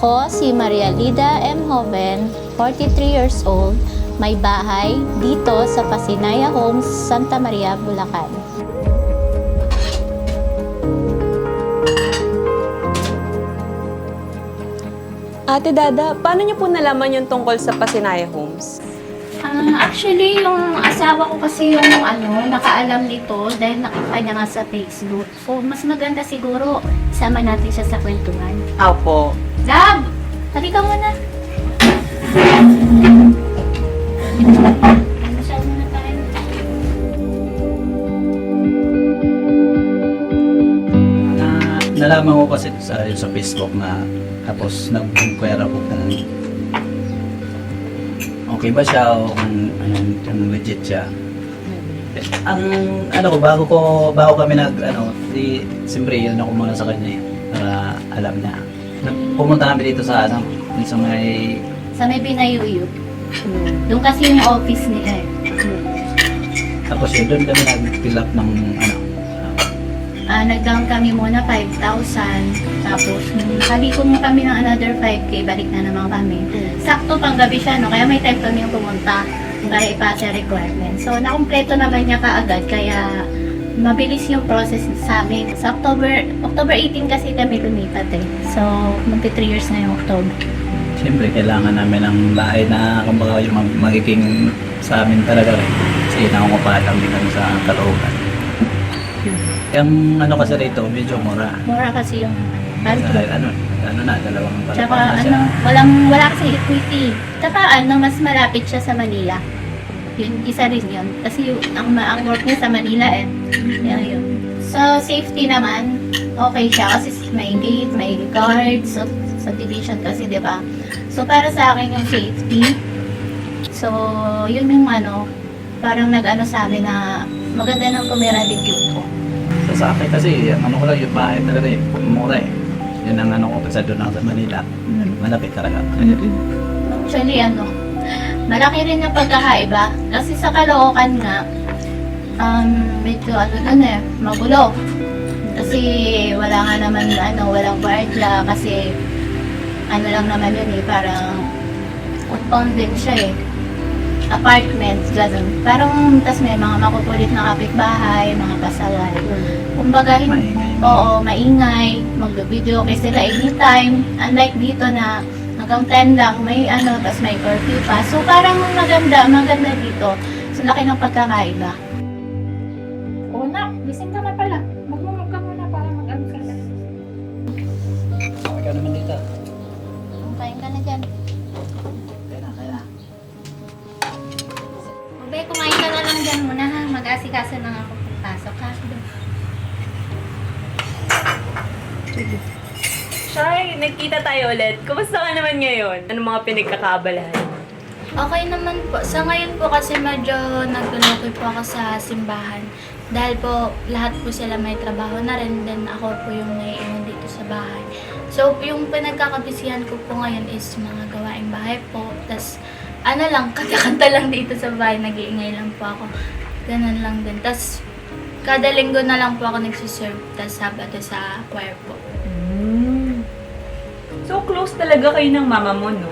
Ako si Maria Lida M. Hoven, 43 years old, may bahay dito sa Pasinaya Homes, Santa Maria, Bulacan. Ate Dada, paano niyo po nalaman yung tungkol sa Pasinaya Homes? Ah, actually, yung asawa ko kasi yung ano, nakaalam nito dahil nakita niya nga sa Facebook. So, mas maganda siguro isama natin siya sa kwentuhan. Opo. Lab! Halika muna. Masyal muna tayo. na nalaman ko kasi sa sa Facebook na tapos nag-inquire ako kung okay ba siya o kung, kung, kung legit siya. Ang ano ko bago ko bago kami nag ano di siyempre yun ako muna sa kanya eh, para alam niya. Pumunta kami dito sa ano dun sa may Sa may binayuyo. Doon kasi yung office ni eh. tapos yun doon kami nag-fill up ng ano Ah, nag-down kami muna 5,000. Tapos, nung haliko mo kami ng another 5K, balik na naman kami. Sakto pang gabi siya, no? Kaya may time kami yung pumunta para ipasa requirement. So, nakumpleto naman niya kaagad, kaya mabilis yung process sa amin. Sa October, October 18 kasi kami lumipat eh. So, magti 3 years na yung October. Siyempre, kailangan namin ng bahay na kumbaga yung mag- magiging sa amin talaga rin. Kasi nangungupahan din kami sa kalooban. Yung ano kasi rito, medyo mura. Mura kasi yung Dahil ano, ano na, dalawang Tsaka palapag na siya. ano, walang, wala kasi equity. Tsaka ano, mas malapit siya sa Manila. Yun, isa rin yun. Kasi yung, ang, ang work niya sa Manila eh. Yan yun. So, safety naman, okay siya. Kasi may gate, may guard, so, subdivision kasi, di ba? So, para sa akin yung safety. So, yun yung ano, parang nag-ano sa amin na maganda ng tumira dito ko. So, sa akin kasi, ano ko lang yung bahay talaga eh, mura eh. Yun ang ano ko kasi doon ako sa Manila. Malapit talaga. Actually, ano, malaki rin yung pagkakaiba. Kasi sa Caloocan nga, um, medyo ano dun eh, magulo. Kasi wala nga naman, ano, walang guardia kasi ano lang naman yun eh, parang compound din siya eh. Apartments, ganun. Parang, tas may mga makukulit na kapitbahay, mga pasaway. Kumbaga, hin- Maingay. Oo, maingay, mag-video okay sila anytime. Unlike dito na hanggang 10 lang, may ano, tas may curfew pa. So parang maganda, maganda dito. So laki ng pagkakaiba. Na, gising ka na pala. Magmumug ka muna para mag-ano ka na. Ka naman dito. Kain ka na dyan. Kaya na, kaya na. Ube, kumain ka na lang dyan muna ha. Mag-asikaso na ako pagpasok ha. Shai, nagkita tayo ulit. Kumusta ka naman ngayon? Anong mga pinagkakaabalahan? Okay naman po. Sa ngayon po kasi medyo naglulukoy po ako sa simbahan. Dahil po lahat po sila may trabaho na rin. Then ako po yung naiiwan dito sa bahay. So yung pinagkakabisihan ko po ngayon is mga gawaing bahay po. Tapos ano lang, kanta-kanta lang dito sa bahay. Nag-iingay lang po ako. Ganun lang din. Tapos kada linggo na lang po ako nagsiserve. Tapos Sabado sa choir po. Hmm. So, close talaga kayo ng mama mo, no?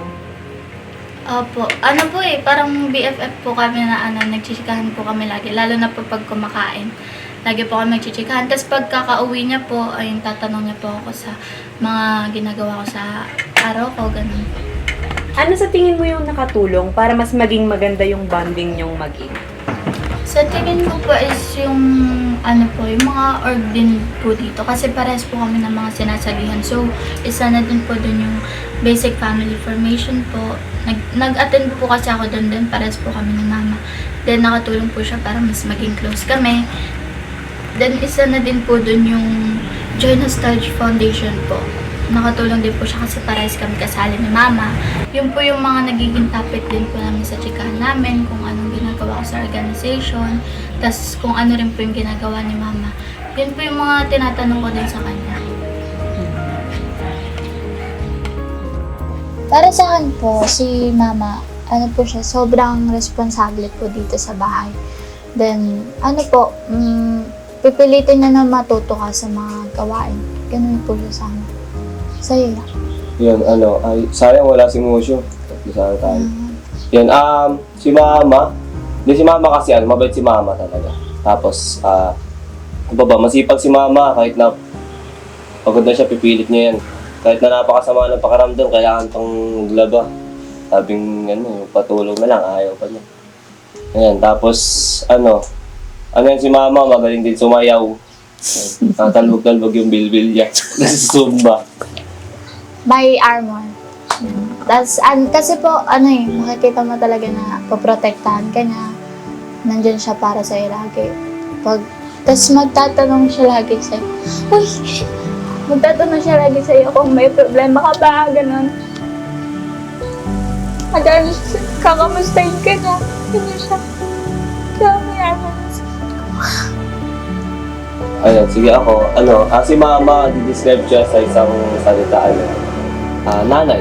Opo. Ano po eh, parang BFF po kami na ano, nagchichikahan po kami lagi. Lalo na po pag kumakain. Lagi po kami nagchichikahan. Tapos pag kakauwi niya po, ayun, tatanong niya po ako sa mga ginagawa ko sa araw ko, ganun. Ano sa tingin mo yung nakatulong para mas maging maganda yung bonding niyong maging? Sa tingin ko po is yung ano po, yung mga org din po dito. Kasi parehas po kami ng mga sinasabihan. So, isa na din po dun yung basic family formation po. Nag, nag-attend po kasi ako dun din. Parehas po kami ng mama. Then, nakatulong po siya para mas maging close kami. Then, isa na din po dun yung Joy Nostalgia Foundation po. Nakatulong din po siya kasi parehas kami kasali ni mama. Yun po yung mga nagiging topic din po namin sa chikahan namin, kung anong ginagawa ko sa organization, tas kung ano rin po yung ginagawa ni mama. Yun po yung mga tinatanong ko din sa kanya. Para sa akin po, si mama, ano po siya, sobrang responsable po dito sa bahay. Then, ano po, mm, pipilitin niya na matuto ka sa mga gawain. Ganun po siya sa amin. Sa'yo lang. Yun, ano, ay, sayang wala si Musyo. Di sana tayo. Yun, um, si Mama, di si Mama kasi, ano, mabait si Mama talaga. Tapos, ah, ano ba masipag si Mama, kahit na pagod na siya, pipilit niya yan. Kahit na napakasama ng pakaramdam, kailangan pang maglaba. Sabing, ano, patulong na lang, ayaw pa niya. Ayan, tapos, ano, ano yan si Mama, magaling din sumayaw. Tatalbog-talbog yung bilbil niya. Zumba. May armor. Tapos, an, kasi po, ano eh, makikita mo talaga na poprotektahan ka niya. Nandyan siya para sa'yo lagi. Pag, tapos magtatanong siya lagi sa'yo, Uy! Magtatanong siya lagi sa'yo kung may problema ka ba, ganun. Siya, kakamustahin ka na. Ganun siya. Kaya may armor. Ayun, sige ako. Ano, ah, si mama, di-describe siya sa isang salita, ano, ah, nanay.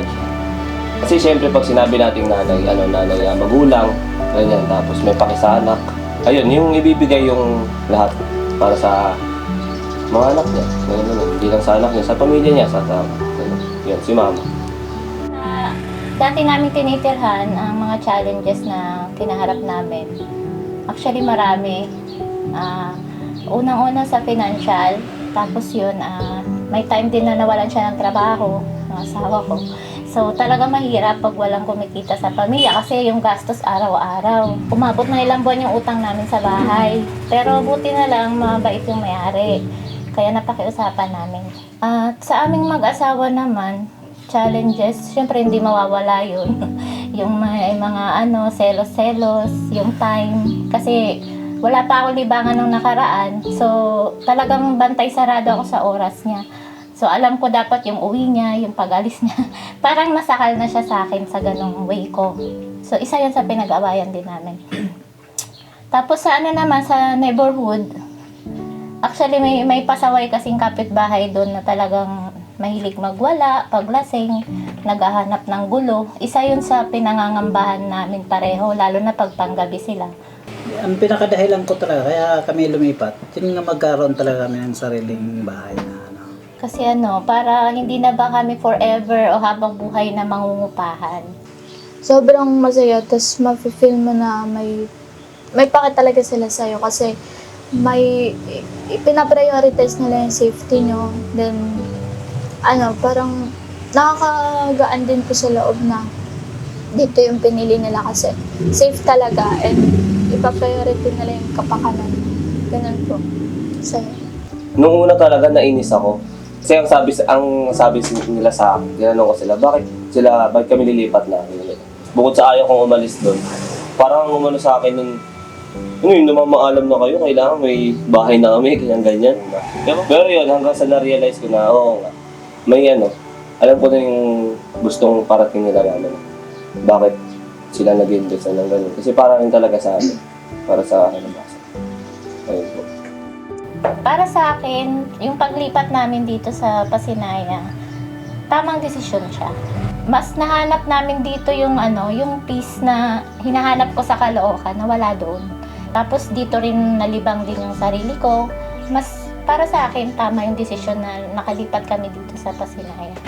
Kasi syempre pag sinabi nating nanay, ano, nanay, ah, magulang, ganyan, tapos may pakisanak. Ayun, yung ibibigay yung lahat para sa mga anak niya. Ganun, ganun. Hindi lang sa anak niya, sa pamilya niya, sa tao. Ganun. Yun, si mama. na dati namin tinitirhan ang mga challenges na kinaharap namin. Actually, marami. Ah, unang-una sa financial, tapos yun, ah, may time din na nawalan siya ng trabaho, ng asawa ko. So, talaga mahirap pag walang kumikita sa pamilya kasi yung gastos araw-araw. Umabot na ilang buwan yung utang namin sa bahay. Pero buti na lang, mabait yung may-ari. Kaya napakiusapan namin. At sa aming mag-asawa naman, challenges, syempre hindi mawawala yun. yung may mga ano, selos-selos, yung time. Kasi wala pa ako libangan nung nakaraan. So, talagang bantay sarado ako sa oras niya. So, alam ko dapat yung uwi niya, yung pag-alis niya. Parang nasakal na siya sa akin sa ganong way ko. So, isa yan sa pinag-awayan din namin. Tapos sa ano naman, sa neighborhood, actually may, may pasaway kasing kapitbahay doon na talagang mahilig magwala, paglasing, naghahanap ng gulo. Isa yun sa pinangangambahan namin pareho, lalo na pag panggabi sila. Ang pinakadahilan ko talaga, kaya kami lumipat, yun nga magkaroon talaga kami ng sariling bahay na. Kasi ano, para hindi na ba kami forever o habang buhay na mangungupahan. sobrang masaya. Tapos mafe-feel mo na may may pake talaga sila sa'yo kasi may ipinaprioritize nila yung safety nyo. Then, ano, parang nakakagaan din po sa loob na dito yung pinili nila kasi safe talaga and ipa-priority nila yung kapakanan. Ganun po. Sa'yo. Nung una talaga nainis ako. Kasi ang sabi ang sabi nila sa akin, tinanong ko sila, bakit sila bakit kami lilipat na? Bukod sa ayaw kong umalis doon. Parang ang umano sa akin nun, ano yun, naman maalam na kayo, kailangan may bahay na kami, ganyan ganyan. Pero, pero yun, hanggang sa na-realize ko na, oo nga, may ano, alam ko na yung gustong parating nila namin. Bakit sila nag-invest na ng ganun. Kasi para rin talaga sa amin. Para sa akin. Para sa akin, yung paglipat namin dito sa Pasinaya, tamang desisyon siya. Mas nahanap namin dito yung ano, yung peace na hinahanap ko sa Caloocan na wala doon. Tapos dito rin nalibang din yung sarili ko. Mas para sa akin, tama yung desisyon na nakalipat kami dito sa Pasinaya.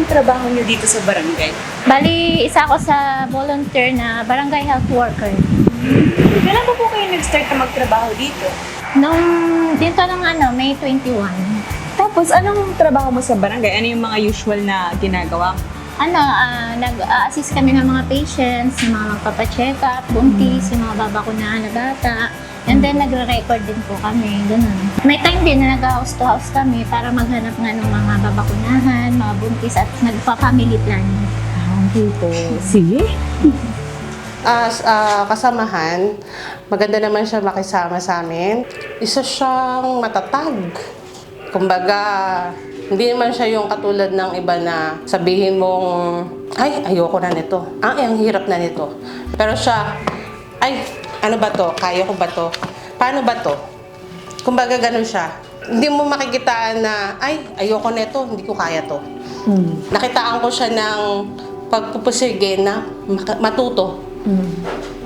Pong trabaho niyo dito sa barangay? Bali, isa ako sa volunteer na barangay health worker. Kailan po po kayo nag-start na magtrabaho dito? Nung dito ng ano, May 21. Tapos, anong trabaho mo sa barangay? Ano yung mga usual na ginagawa mo? Ano, ah, nag-assist kami ng mga patients, yung mga magpapacheck up, buntis, yung mga babakunahan na bata. And then, nagre-record din po kami, ganun. May time din na nag-house to house kami para maghanap nga ng mga babakunahan, mga buntis at nagpa-family planning. Okay po. Sige. as ah, kasamahan, maganda naman siya makisama sa amin. Isa siyang matatag. Kumbaga, hindi naman siya yung katulad ng iba na sabihin mong, ay, ayoko na nito. Ay, ang hirap na nito. Pero siya, ay, ano ba to? Kaya ko ba to? Paano ba to? Kumbaga, ganun siya. Hindi mo makikitaan na, ay, ayoko nito, hindi ko kaya to. Nakitaan ko siya ng pagpupusige na matuto. Baka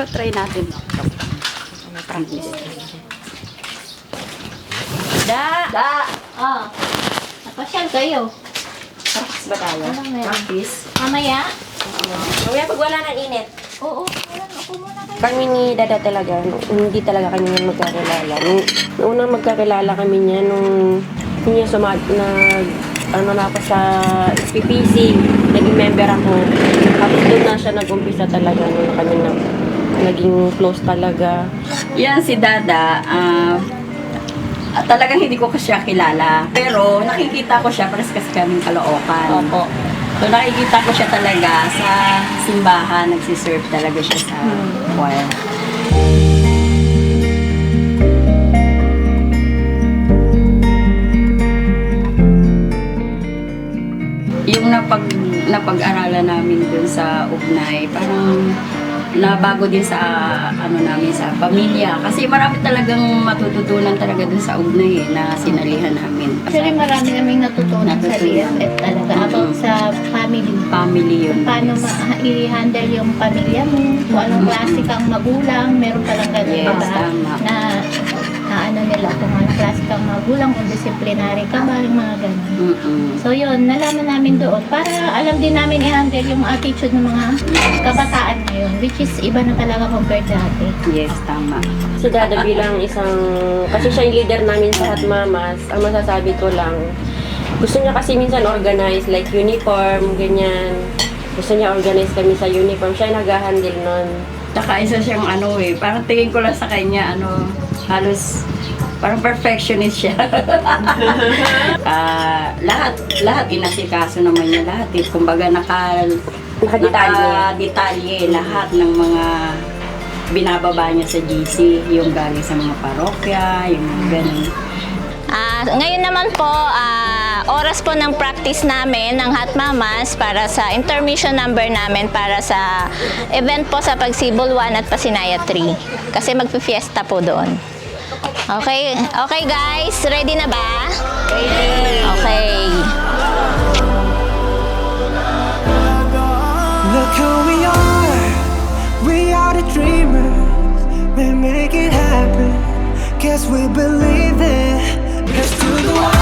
Pero try natin. Promise. Da! Da! Ah. Napasyal kayo. Practice ba tayo? Ano meron? Practice? Mamaya? Mamaya pag wala ng init. Oo. Ako muna kayo. Kami ni Dada talaga, hindi talaga kami niyan magkakilala. Nung, nung unang magkakilala kami niya, nung niya sumad, nag, ano na ako sa SPPC, naging member ako. Tapos doon na siya nag-umpisa talaga, nung kami na, naging close talaga. Yan si Dada. ah, ah, talagang hindi ko siya kilala. Pero nakikita ko siya, pares kasi kaming kalookan. Opo. So nakikita ko siya talaga sa simbahan, nagsiserve talaga siya sa choir. Yung napag napag-aralan namin dun sa Ugnay, parang nabago din sa ano namin sa pamilya kasi marami talagang matututunan talaga dun sa Ugnay eh, na sinalihan namin. Actually, marami naming natutunan sa Natutunan. BFF talaga about sa family. family yun. Paano ma- i-handle yung pamilya mo, kung anong klase kang magulang, meron palang ganun, Yes, diba? tama. Na, na ano nila, kung anong klase kang magulang, kung disciplinary ka ba, yung mga ganun. Mm-mm. So yun, nalaman namin doon para alam din namin i-handle yung attitude ng mga kabataan ngayon, which is iba na talaga compared dati. Yes, tama. Si Dada bilang isang, kasi siya yung leader namin sa Hot Mamas, ang masasabi ko lang, gusto niya kasi minsan organize, like uniform, ganyan. Gusto niya organize kami sa uniform. Siya yung nag-handle nun. Tsaka isa siyang ano eh, parang tingin ko lang sa kanya, ano, halos parang perfectionist siya. Ah, lahat, lahat inasikaso naman niya lahat eh. Kumbaga naka, Nakadetalye. nakadetalye lahat ng mga binababa niya sa GC, yung galing sa mga parokya, yung mga ganun. Ah, ngayon naman po, ah, oras po ng practice namin ng Hot Mamas para sa intermission number namin para sa event po sa Pagsibol 1 at Pasinaya 3. Kasi magpi-fiesta po doon. Okay, okay guys, ready na ba? Okay. Look who we are, we are the dreamers. We make it happen, guess we believe it. Let's do the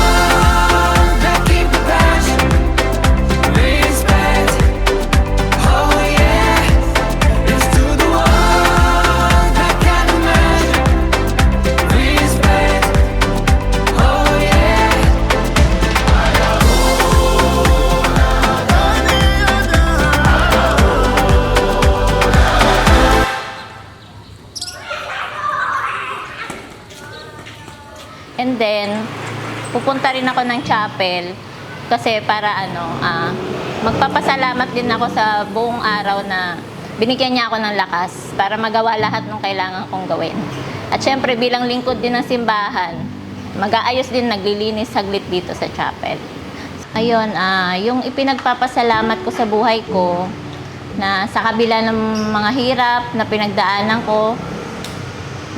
pupunta rin ako ng chapel kasi para ano, ah, magpapasalamat din ako sa buong araw na binigyan niya ako ng lakas para magawa lahat ng kailangan kong gawin. At syempre bilang lingkod din ng simbahan, mag-aayos din naglilinis saglit dito sa chapel. Ayun, ah, yung ipinagpapasalamat ko sa buhay ko na sa kabila ng mga hirap na pinagdaanan ko,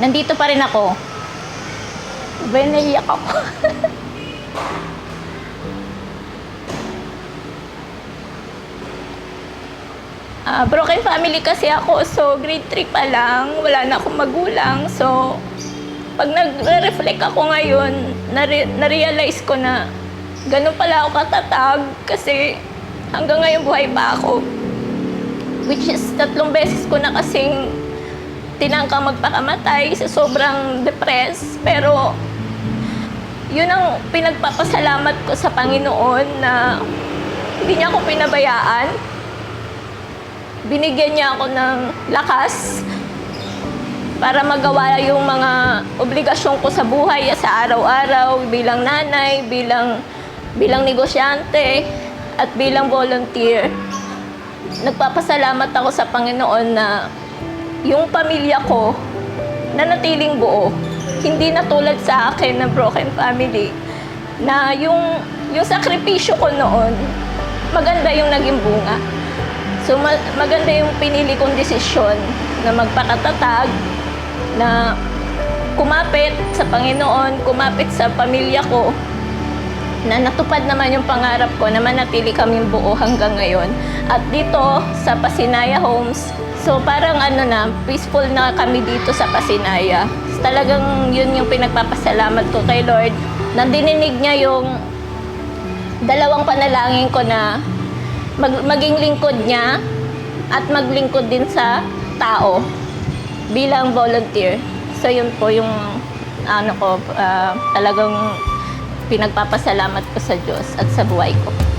nandito pa rin ako. Ba, naiyak ako. Ah, broken family kasi ako, so grade 3 pa lang, wala na akong magulang. So, pag nag-reflect ako ngayon, nare- na-realize ko na ganun pala ako katatag kasi hanggang ngayon buhay pa ako. Which is tatlong beses ko na kasing tinangka magpakamatay sa sobrang depressed. Pero yun ang pinagpapasalamat ko sa Panginoon na hindi niya ako pinabayaan. Binigyan niya ako ng lakas para magawa yung mga obligasyon ko sa buhay sa araw-araw bilang nanay, bilang bilang negosyante at bilang volunteer. Nagpapasalamat ako sa Panginoon na yung pamilya ko nanatiling buo. Hindi na tulad sa akin na broken family na yung yung sakripisyo ko noon maganda yung naging bunga. So ma- maganda yung pinili kong desisyon na magpakatatag na kumapit sa Panginoon, kumapit sa pamilya ko, na natupad naman yung pangarap ko na manatili kaming buo hanggang ngayon. At dito sa Pasinaya Homes, so parang ano na, peaceful na kami dito sa Pasinaya. Talagang yun yung pinagpapasalamat ko kay Lord na dininig niya yung dalawang panalangin ko na mag, maging lingkod niya at maglingkod din sa tao bilang volunteer. So yun po yung ano ko ah, talagang pinagpapasalamat ko sa Diyos at sa buhay ko.